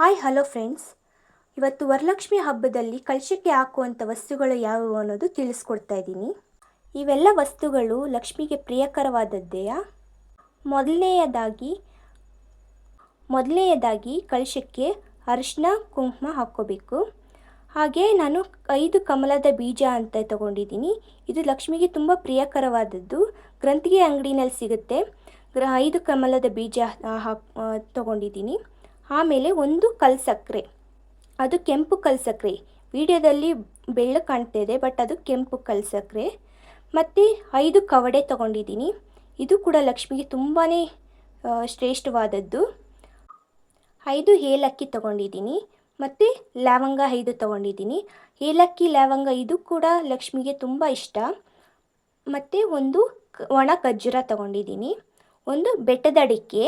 Hi, hello friends. ಇವತ್ತು ವರಲಕ್ಷ್ಮಿ ಹಬ್ಬದಲ್ಲಿ ಕಳಶಕ್ಕೆ ಹಾಕುವಂಥ ವಸ್ತುಗಳು ಯಾವುವು ಅನ್ನೋದು ತಿಳಿಸ್ಕೊಡ್ತಾ ಇದ್ದೀನಿ. ಇವೆಲ್ಲ ವಸ್ತುಗಳು ಲಕ್ಷ್ಮಿಗೆ ಪ್ರಿಯಕರವಾದದ್ದೆಯಾ ಮೊದಲನೆಯದಾಗಿ ಮೊದಲನೆಯದಾಗಿ ಕಳಶಕ್ಕೆ ಅರಿಶಿನ, ಕುಂಕುಮ ಹಾಕ್ಕೋಬೇಕು. ಹಾಗೆ ನಾನು ಐದು ಕಮಲದ ಬೀಜ ಅಂತ ತಗೊಂಡಿದ್ದೀನಿ. ಇದು ಲಕ್ಷ್ಮಿಗೆ ತುಂಬ ಪ್ರಿಯಕರವಾದದ್ದು. ಗ್ರಂಥಿಗೆ ಅಂಗಡಿನಲ್ಲಿ ಸಿಗುತ್ತೆ. ಗ್ರ, ಐದು ಕಮಲದ ಬೀಜ ಹಾಕ್ ತೊಗೊಂಡಿದ್ದೀನಿ. ಆಮೇಲೆ ಒಂದು ಕಲ್ ಸಕ್ಕರೆ. ಅದು ಕೆಂಪು ಕಲ್ ಸಕ್ಕರೆ. ವಿಡಿಯೋದಲ್ಲಿ ಕಾಣ್ತಾ ಕಾಣ್ತಿದೆ, ಬಟ್ ಅದು ಕೆಂಪು ಕಲ್ ಸಕ್ಕರೆ. ಮತ್ತು ಐದು ಕವಡೆ ತಗೊಂಡಿದ್ದೀನಿ. ಇದು ಕೂಡ ಲಕ್ಷ್ಮಿಗೆ ತುಂಬಾ ಶ್ರೇಷ್ಠವಾದದ್ದು. ಐದು ಏಲಕ್ಕಿ ತೊಗೊಂಡಿದ್ದೀನಿ. ಮತ್ತು ಲವಂಗ ಐದು ತಗೊಂಡಿದ್ದೀನಿ. ಏಲಕ್ಕಿ, ಲವಂಗ ಇದು ಕೂಡ ಲಕ್ಷ್ಮಿಗೆ ತುಂಬ ಇಷ್ಟ. ಮತ್ತು ಒಂದು ಒಣ ಖರ್ಜೂರ ತಗೊಂಡಿದ್ದೀನಿ. ಒಂದು ಬೆಟ್ಟದ ಅಡಿಕೆ.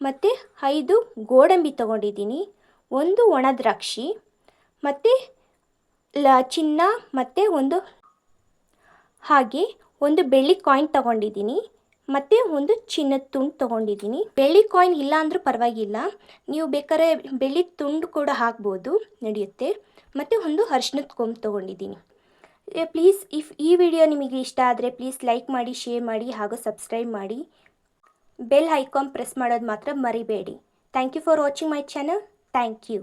ಮತ್ತು ಐದು ಗೋಡಂಬಿ ತೊಗೊಂಡಿದ್ದೀನಿ. ಒಂದು ಒಣ ದ್ರಾಕ್ಷಿ, ಮತ್ತು ಲ ಚಿನ್ನ, ಮತ್ತು ಒಂದು ಹಾಗೆ ಒಂದು ಬೆಳ್ಳಿ ಕಾಯಿನ್ ತೊಗೊಂಡಿದ್ದೀನಿ. ಮತ್ತು ಒಂದು ಚಿನ್ನದ ತುಂಡು ತೊಗೊಂಡಿದ್ದೀನಿ. ಬೆಳ್ಳಿ ಕಾಯಿನ್ ಇಲ್ಲ ಅಂದರೂ ಪರವಾಗಿಲ್ಲ. ನೀವು ಬೇಕಾದ್ರೆ ಬೆಳ್ಳಿ ತುಂಡು ಕೂಡ ಹಾಕ್ಬೋದು, ನಡೆಯುತ್ತೆ. ಮತ್ತು ಒಂದು ಅರ್ಶಿನದ ಕೊಂಬ್ ತೊಗೊಂಡಿದ್ದೀನಿ. ಪ್ಲೀಸ್ ಇಫ್ ಈ ವಿಡಿಯೋ ನಿಮಗೆ ಇಷ್ಟ ಆದರೆ ಪ್ಲೀಸ್ ಲೈಕ್ ಮಾಡಿ ಶೇರ್ ಮಾಡಿ, ಹಾಗೂ ಸಬ್ಸ್ಕ್ರೈಬ್ ಮಾಡಿ. ಬೆಲ್ ಐಕಾನ್ ಪ್ರೆಸ್ ಮಾಡೋದು ಮಾತ್ರ ಮರಿಬೇಡಿ. Thank you for watching my channel thank you